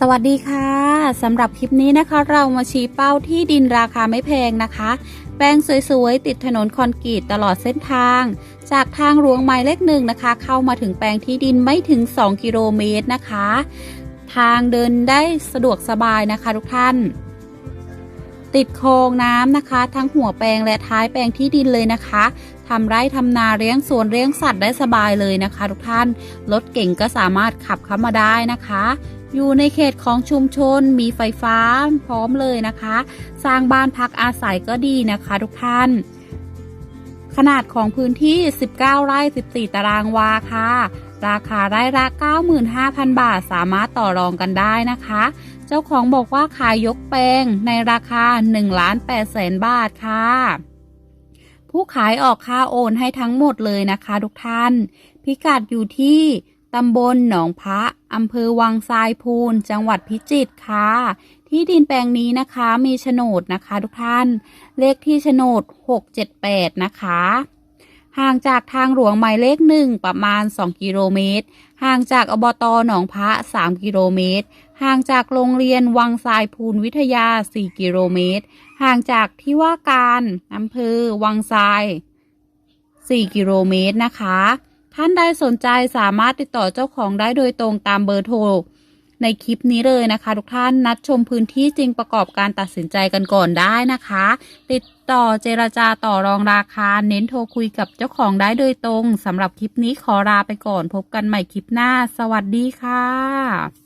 สวัสดีค่ะสำหรับคลิปนี้นะคะ เรามาชี้เป้าที่ดินราคาไม่แพงนะคะ แปลงสวยๆ ติดถนนคอนกรีตตลอดเส้นทาง จากทางหลวงหมายเลขหนึ่งนะคะ เข้ามาถึงแปลงที่ดินไม่ถึง 2 กิโลเมตรนะคะ ทางเดินได้สะดวกสบายนะคะทุกท่าน ติดโครงน้ำนะคะ ทั้งหัวแปลงและท้ายแปลงที่ดินเลยนะคะทำไร่ทำนาเลี้ยงสวนเลี้ยงสัตว์ได้สบายเลยนะคะ ทุกท่านรถเก่งก็สามารถขับเข้ามาได้นะคะ อยู่ในเขตของชุมชนมีไฟฟ้าพร้อมเลยนะคะ สร้างบ้านพักอาศัยก็ดีนะคะทุกท่าน ขนาดของพื้นที่ 19 ไร่ 14 ตารางวาค่ะ ราคาไร่ละ 95,000 บาทสามารถต่อรองกันได้นะคะ เจ้าของบอกว่าขายยกแปลงในราคา1ล้าน8แสนบาทค่ะ ผู้ขายออกค่าโอนให้ทั้งหมดเลยนะคะทุกท่าน พิกัดอยู่ที่ ตำบลหนองพระอำเภอวังทรายพูน จังหวัดพิจิตรค่ะ ที่ดินแปลงนี้นะคะมีโฉนดนะคะทุกท่าน เลขที่โฉนด 678 นะคะ ห่างจากทางหลวงหมายเลขหนึ่งประมาณ 2 กิโลเมตร ห่างจากอบตหนองพระ 3 กิโลเมตร ห่างจากโรงเรียนวังทรายพูนวิทยา 4 กิโลเมตร ห่างจากที่ว่าการอำเภอวังทราย 4 กิโลเมตรนะคะ ท่านใดสนใจสามารถติดต่อเจ้าของได้โดยตรงตามเบอร์โทร ในคลิปนี้เลยนะคะ ทุกท่านนัดชมพื้นที่จริงประกอบการตัดสินใจกันก่อนได้นะคะ ติดต่อเจรจาต่อรองราคา เน้นโทรคุยกับเจ้าของได้โดยตรงสำหรับคลิปนี้ขอลาไปก่อนพบกันใหม่คลิปหน้า สวัสดีค่ะ